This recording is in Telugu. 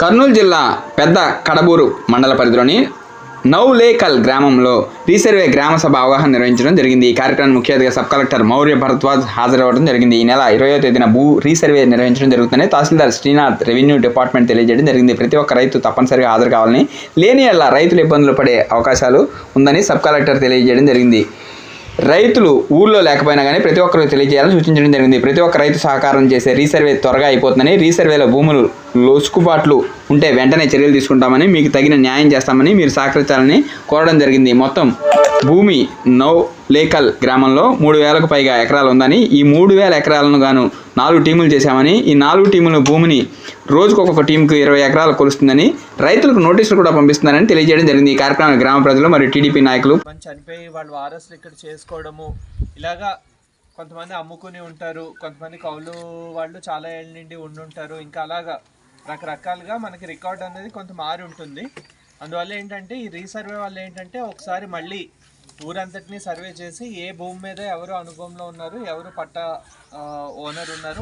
కర్నూలు జిల్లా పెద్ద కడబూరు మండల పరిధిలోని నౌలేకల్ గ్రామంలో రీసర్వే గ్రామ సభ అవగాహన నిర్వహించడం జరిగింది. ఈ కార్యక్రమాన్ని ముఖ్య అతిథిగా సబ్ కలెక్టర్ మౌర్య భరద్వాజ్ హాజరవ్వడం జరిగింది. ఈ నెల ఇరవయో తేదీన భూ రీసర్వే నిర్వహించడం జరుగుతుందని తహసీల్దార్ శ్రీనాథ్ రెవెన్యూ డిపార్ట్మెంట్ తెలియజేయడం జరిగింది. ప్రతి ఒక్క రైతు తప్పనిసరిగా హాజరు కావాలని లేని అలా రైతులు ఇబ్బందులు పడే అవకాశాలు ఉందని సబ్ కలెక్టర్ తెలియజేయడం జరిగింది. రైతులు ఊళ్ళో లేకపోయినా కానీ ప్రతి ఒక్కరికి తెలియజేయాలని సూచించడం జరిగింది. ప్రతి ఒక్క రైతు సహకారం చేసే రీసర్వే త్వరగా అయిపోతుందని రీసర్వేలో భూములు లోసుకుబాట్లు ఉంటే వెంటనే చర్యలు తీసుకుంటామని మీకు తగిన న్యాయం చేస్తామని మీరు సహకరించాలని కోరడం జరిగింది. మొత్తం భూమి నౌ లేకల్ గ్రామంలో మూడు వేలకు పైగా ఎకరాలు ఉందని ఈ మూడు వేల ఎకరాలను గాను నాలుగు టీములు చేశామని ఈ నాలుగు టీముల భూమిని రోజుకు ఒక్కొక్క టీంకు ఇరవై ఎకరాలు కొలుస్తుందని రైతులకు నోటీసులు కూడా పంపిస్తున్నారని తెలియజేయడం జరిగింది. ఈ కార్యక్రమాన్ని గ్రామ ప్రజలు మరియు టీడీపీ నాయకులు. చనిపోయి వాళ్ళు వారసులు ఇక్కడ చేసుకోవడము ఇలాగా కొంతమంది అమ్ముకుని ఉంటారు కొంతమంది కౌలు వాళ్ళు చాలా ఏళ్ళ నుండి ఉండుంటారు. ఇంకా అలాగా రకరకాలుగా మనకి రికార్డ్ అనేది కొంత మారి ఉంటుంది. అందువల్ల ఏంటంటే ఈ రీసర్వే వల్ల ఏంటంటే ఒకసారి మళ్ళీ ఊరంతటిని సర్వే చేసి ఏ భూమి మీద ఎవరు అనుభవంలో ఉన్నారు ఎవరు పట్ట ఓనర్ ఉన్నారు